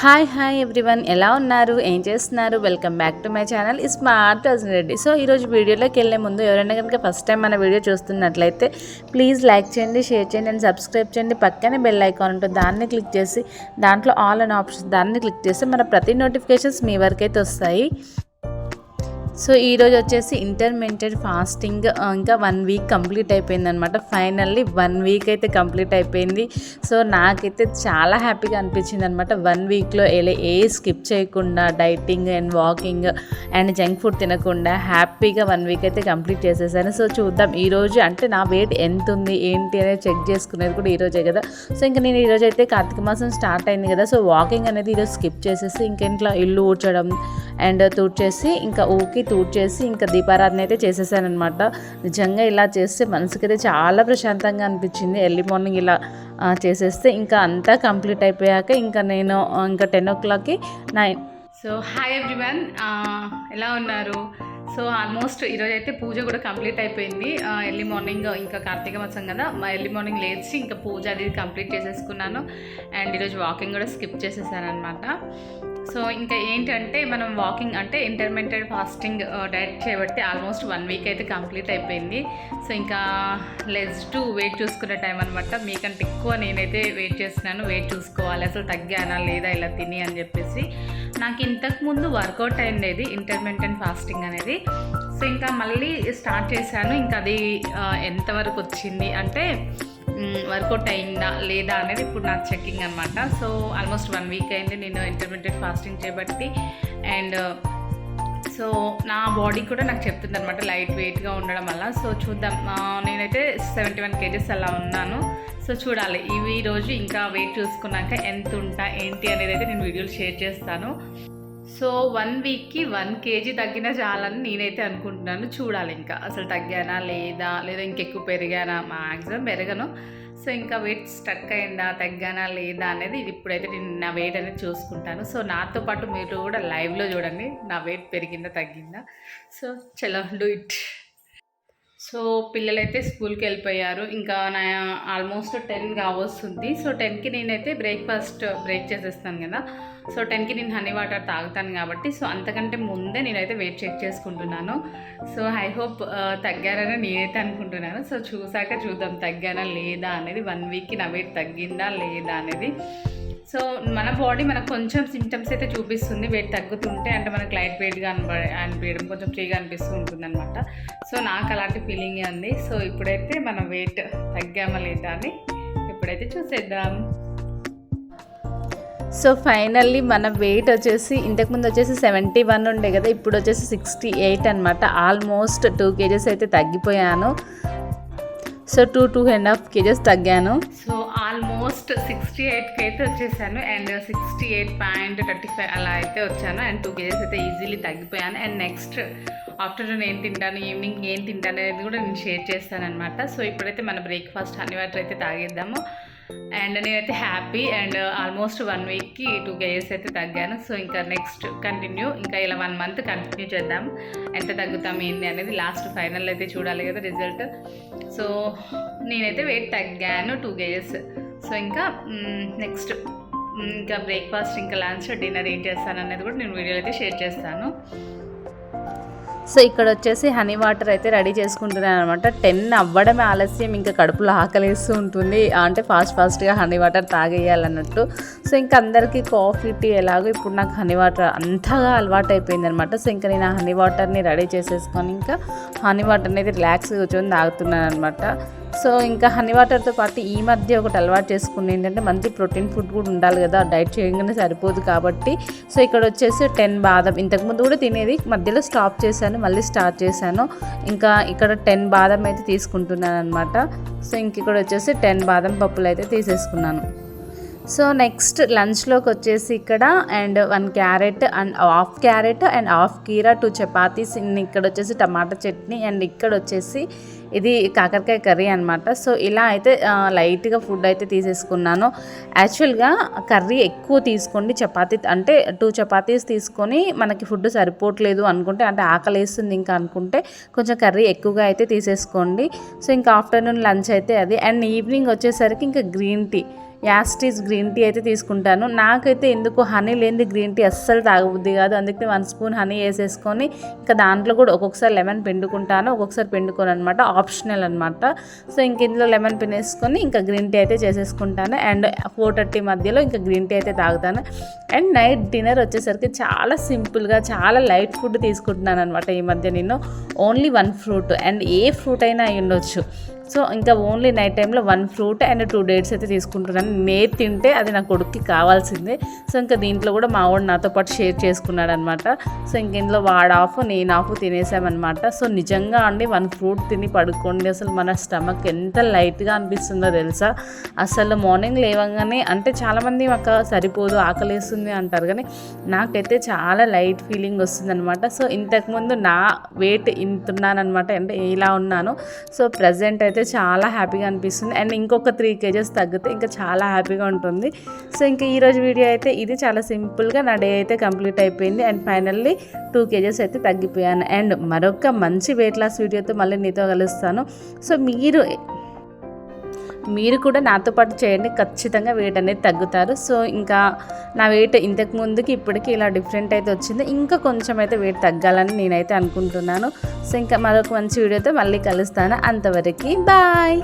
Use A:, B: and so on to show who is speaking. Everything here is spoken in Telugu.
A: Hi hi everyone. ఎలా ఉన్నారు? ఏం చేస్తున్నారు? Welcome back to my channel. Smart Reddy so ఈరోజు వీడియోలోకి వెళ్ళే ముందు ఎవరైనా కనుక ఫస్ట్ టైం మన వీడియో చూస్తున్నట్లయితే ప్లీజ్ లైక్ చేయండి షేర్ చేయండి అండ్ సబ్స్క్రైబ్ చేయండి. పక్కనే బెల్ ఐకాన్ ఉంటుంది. దాన్ని క్లిక్ చేసి దాంట్లో ఆల్ అండ్ ఆప్షన్ దాన్ని క్లిక్ చేస్తే మన ప్రతి నోటిఫికేషన్స్ మీ వరకు అయితే వస్తాయి. సో ఈరోజు వచ్చేసి ఇంటర్మీడియట్ ఫాస్టింగ్ ఇంకా వన్ వీక్ కంప్లీట్ అయిపోయింది అనమాట ఫైనల్లీ వన్ వీక్ అయితే కంప్లీట్ అయిపోయింది. సో నాకైతే చాలా హ్యాపీగా అనిపించింది అనమాట వన్ వీక్లో ఎలా ఏ స్కిప్ చేయకుండా dieting and walking and junk food తినకుండా హ్యాపీగా వన్ వీక్ అయితే కంప్లీట్ చేసేసాను. సో చూద్దాం ఈరోజు అంటే నా వెయిట్ ఎంత ఉంది ఏంటి అనేది చెక్ చేసుకునేది కూడా ఈరోజే కదా. సో ఇంకా నేను ఈరోజు అయితే కార్తీక మాసం స్టార్ట్ అయింది కదా. సో వాకింగ్ అనేది ఈరోజు స్కిప్ చేసేసి ఇంకెంట్లో ఇల్లు ఊడ్చడం అండ్ తూడ్చేసి ఇంకా ఊకి తూడ్చేసి ఇంకా దీపారాధన అయితే చేసేసానమాట నిజంగా ఇలా చేస్తే మనసుకైతే చాలా ప్రశాంతంగా అనిపించింది. ఎర్లీ మార్నింగ్ ఇలా చేసేస్తే ఇంకా అంతా కంప్లీట్ అయిపోయాక ఇంకా నేను ఇంకా టెన్ ఓ క్లాక్కి నైన్.
B: So hi everyone. ఎలా ఉన్నారు? సో ఆల్మోస్ట్ ఈరోజు అయితే పూజ కూడా కంప్లీట్ అయిపోయింది. ఎర్లీ మార్నింగ్ ఇంకా కార్తీక మాసం కదా మా ఎర్లీ మార్నింగ్ లేచి ఇంకా పూజ అది కంప్లీట్ చేసేసుకున్నాను. అండ్ ఈరోజు వాకింగ్ కూడా స్కిప్ చేసేసాను అనమాట సో ఇంకా ఏంటంటే మనం వాకింగ్ అంటే ఇంటర్మీడియట్ ఫాస్టింగ్ డైట్ చేయబట్టి ఆల్మోస్ట్ వన్ వీక్ అయితే కంప్లీట్ అయిపోయింది. సో ఇంకా లెస్ టు వెయిట్ చూసుకునే టైం అనమాట మీకంటే ఎక్కువ నేనైతే వెయిట్ చేస్తున్నాను వెయిట్ చూసుకోవాలి. అసలు తగ్గానా లేదా ఇలా తిని అని చెప్పేసి. నాకు ఇంతకు ముందు వర్కౌట్ అయింది ఇంటర్మీడియట్ ఫాస్టింగ్ అనేది. సో ఇంకా మళ్ళీ స్టార్ట్ చేశాను. ఇంకా అది ఎంతవరకు వచ్చింది అంటే వర్కౌట్ అయిందా లేదా అనేది ఇప్పుడు నాకు చెక్కింగ్ అనమాట సో ఆల్మోస్ట్ వన్ వీక్ అయింది నేను ఇంటర్మీడియట్ ఫాస్టింగ్ చేయబట్టి అండ్ సో నా బాడీ కూడా నాకు చెప్తుంది అనమాట లైట్ వెయిట్గా ఉండడం వల్ల. సో చూద్దాం నేనైతే సెవెంటీ వన్ కేజెస్ అలా ఉన్నాను. సో చూడాలి. ఇవి ఈ రోజు ఇంకా వెయిట్ చూసుకున్నాక ఎంత ఉంటా ఏంటి అనేది అయితే నేను వీడియోలు షేర్ చేస్తాను. సో వన్ వీక్కి వన్ కేజీ తగ్గినా చాలని నేనైతే అనుకుంటున్నాను. చూడాలి ఇంకా అసలు తగ్గానా లేదా లేదా ఇంకెక్కువ పెరిగానా మ్యాక్సిమం పెరగను. సో ఇంకా వెయిట్ స్టక్ అయిందా తగ్గానా లేదా అనేది ఇది ఇప్పుడైతే నేను నా వెయిట్ అనేది చూసుకుంటాను. సో నాతో పాటు మీరు కూడా లైవ్లో చూడండి నా వెయిట్ పెరిగిందా తగ్గిందా. సో చలో డూ ఇట్. సో పిల్లలైతే స్కూల్కి వెళ్ళిపోయారు. ఇంకా నా ఆల్మోస్ట్ టెన్ కావస్తుంది సో టెన్కి నేనైతే బ్రేక్ఫాస్ట్ బ్రేక్ చేసేస్తాను కదా. సో టెన్కి నేను హనీ వాటర్ తాగుతాను కాబట్టి సో అంతకంటే ముందే నేనైతే వెయిట్ చెక్ చేసుకుంటున్నాను. సో ఐ హోప్ తగ్గారని నేనైతే అనుకుంటున్నాను. సో చూసాక చూద్దాం తగ్గానా లేదా అనేది వన్ వీక్కి నా వెయిట్ తగ్గిందా లేదా అనేది. సో మన బాడీ మనకు కొంచెం సిమ్టమ్స్ అయితే చూపిస్తుంది. వెయిట్ తగ్గుతుంటే అంటే మనకు లైట్ వెయిట్గా అనిప అనిపించడం కొంచెం ఫ్రీగా అనిపిస్తూ ఉంటుంది అనమాట సో నాకు అలాంటి ఫీలింగ్ ఉంది. సో ఇప్పుడైతే మన వెయిట్ తగ్గామా లేదా అని ఇప్పుడైతే చూసేద్దాం.
A: సో ఫైనల్లీ మన వెయిట్ వచ్చేసి ఇంతకుముందు వచ్చేసి సెవెంటీ వన్ ఉండే కదా ఇప్పుడు వచ్చేసి సిక్స్టీ ఎయిట్ అనమాట ఆల్మోస్ట్ టూ కేజెస్ అయితే తగ్గిపోయాను. So two two and half KGs తగ్గాను.
B: So almost sixty ఎయిట్కి అయితే వచ్చేసాను. And sixty eight point thirty five అలా అయితే వచ్చాను. అండ్ టూ కేజెస్ అయితే ఈజీలీ తగ్గిపోయాను. అండ్ నెక్స్ట్ ఆఫ్టర్నూన్ ఏం తింటాను ఈవినింగ్ ఏం తింటాను అనేది కూడా నేను షేర్ చేస్తాను అనమాట సో ఇప్పుడైతే మన బ్రేక్ఫాస్ట్ హనీ వాటర్ అయితే తాగేద్దాము. అండ్ నేనైతే హ్యాపీ అండ్ ఆల్మోస్ట్ వన్ వీక్కి టూ కేజెస్ అయితే తగ్గాను. సో ఇంకా నెక్స్ట్ కంటిన్యూ ఇంకా ఇలా వన్ మంత్ కంటిన్యూ చేద్దాం. ఎంత తగ్గుతాం ఏంటి అనేది లాస్ట్ ఫైనల్ అయితే చూడాలి కదా రిజల్ట్. సో నేనైతే వెయిట్ తగ్గాను టూ కేజెస్. సో ఇంకా నెక్స్ట్ ఇంకా బ్రేక్ఫాస్ట్ ఇంకా లంచ్ డిన్నర్ ఏం చేస్తాను అనేది కూడా నేను వీడియోలో అయితే షేర్ చేస్తాను.
A: సో ఇక్కడ వచ్చేసి హనీ వాటర్ అయితే రెడీ చేసుకుంటున్నాను అనమాట టెన్ అవ్వడమే ఆలస్యం ఇంకా కడుపులో ఆకలిస్తూ ఉంటుంది. అంటే ఫాస్ట్ ఫాస్ట్గా హనీ వాటర్ తాగేయాలన్నట్టు. సో ఇంకా అందరికీ కాఫీ టీ ఎలాగో ఇప్పుడు నాకు హనీ వాటర్ అంతగా అలవాటు అయిపోయింది అనమాట సో ఇంకా నేను ఆ హనీ వాటర్ని రెడీ చేసేసుకొని ఇంకా హనీ వాటర్ అనేది రిలాక్స్గా కూర్చొని తాగుతున్నాను అనమాట సో ఇంకా హనీ వాటర్తో పాటు ఈ మధ్య ఒకటి అలవాటు చేసుకుంది ఏంటంటే మంచి ప్రోటీన్ ఫుడ్ కూడా ఉండాలి కదా. డైట్ చేయగానే సరిపోదు కాబట్టి. సో ఇక్కడ వచ్చేసి టెన్ బాదం. ఇంతకుముందు కూడా తినేది. మధ్యలో స్టాప్ చేశాను. మళ్ళీ స్టార్ట్ చేశాను. ఇంకా ఇక్కడ టెన్ బాదం అయితే తీసుకుంటున్నాను అనమాట సో ఇంక ఇక్కడ వచ్చేసి టెన్ బాదం పప్పులు అయితే తీసేసుకున్నాను. సో నెక్స్ట్ లంచ్లోకి వచ్చేసి ఇక్కడ and one carrot and half carrot and half కీరా టూ చపాతీస్. ఇక్కడ వచ్చేసి టమాటా చట్నీ అండ్ ఇక్కడ వచ్చేసి ఇది కాకరకాయ కర్రీ అనమాట సో ఇలా అయితే లైట్గా ఫుడ్ అయితే తీసేసుకున్నాను. యాక్చువల్గా కర్రీ ఎక్కువ తీసుకోండి చపాతీ అంటే టూ చపాతీస్ తీసుకొని మనకి ఫుడ్ సరిపోవట్లేదు అనుకుంటే అంటే ఆకలి వేస్తుంది ఇంకా అనుకుంటే కొంచెం కర్రీ ఎక్కువగా అయితే తీసేసుకోండి. సో ఇంకా ఆఫ్టర్నూన్ లంచ్ అయితే అది. అండ్ ఈవినింగ్ వచ్చేసరికి ఇంకా గ్రీన్ టీ. యాస్టీస్ గ్రీన్ టీ అయితే తీసుకుంటాను. నాకైతే ఎందుకు హనీ లేనిది గ్రీన్ టీ అస్సలు తాగబుద్ది కాదు. అందుకే వన్ స్పూన్ హనీ వేసేసుకొని ఇంకా దాంట్లో కూడా ఒక్కొక్కసారి లెమన్ పిండుకుంటాను. ఒక్కొక్కసారి పిండుకోను అనమాట ఆప్షనల్ అనమాట సో ఇంక ఇందులో లెమన్ పిండేసుకొని ఇంకా గ్రీన్ టీ అయితే చేసేసుకుంటాను. అండ్ ఫోర్ థర్టీ మధ్యలో ఇంకా గ్రీన్ టీ అయితే తాగుతాను. అండ్ నైట్ డిన్నర్ వచ్చేసరికి చాలా సింపుల్గా చాలా లైట్ ఫుడ్ తీసుకుంటున్నాను అనమాట ఈ మధ్య నేను. Only one fruit. అండ్ ఏ ఫ్రూట్ అయినా అయి ఉండొచ్చు సో ఇంకా ఓన్లీ నైట్ టైంలో one fruit and two dates అయితే తీసుకుంటున్నాను. నేను తింటే అది నా కొడుక్కి కావాల్సిందే. సో ఇంకా దీంట్లో కూడా మా వాడు నాతో పాటు షేర్ చేసుకున్నాడు అనమాట సో ఇంక ఇందులో వాడు ఆఫ్ నేను ఆఫ్ తినేసామన్నమాట సో నిజంగా అండి వన్ ఫ్రూట్ తిని పడుకోండి. అసలు మన స్టమక్ ఎంత లైట్గా అనిపిస్తుందో తెలుసా? అసలు మార్నింగ్ లేవగానే అంటే చాలామంది మాకు సరిపోదు ఆకలేస్తుంది అంటారు. కానీ నాకైతే చాలా లైట్ ఫీలింగ్ వస్తుందన్నమాట సో ఇంతకుముందు నా వెయిట్ ఇంతున్నానమాట అంటే ఇలా ఉన్నాను. సో ప్రజెంట్ అయితే చాలా హ్యాపీగా అనిపిస్తుంది. అండ్ ఇంకొక త్రీ కేజెస్ తగ్గితే ఇంకా చాలా హ్యాపీగా ఉంటుంది. సో ఇంకా ఈరోజు వీడియో అయితే ఇది. చాలా సింపుల్గా నా డే అయితే కంప్లీట్ అయిపోయింది. అండ్ ఫైనల్లీ టూ కేజెస్ అయితే తగ్గిపోయాను. అండ్ మరొక మంచి వెయిట్ లాస్ వీడియోతో మళ్ళీ నీతో కలుస్తాను. సో మీరు మీరు కూడా నాతో పాటు చేయండి. ఖచ్చితంగా వెయిట్ అనేది తగ్గుతారు. సో ఇంకా నా వెయిట్ ఇంతకు ముందుకి ఇప్పటికి ఇలా డిఫరెంట్ అయితే వచ్చింది. ఇంకా కొంచెం అయితే వెయిట్ తగ్గాలని నేనైతే అనుకుంటున్నాను. సో ఇంకా మరొక మంచి వీడియోతో మళ్ళీ కలుస్తాను. అంతవరకు బాయ్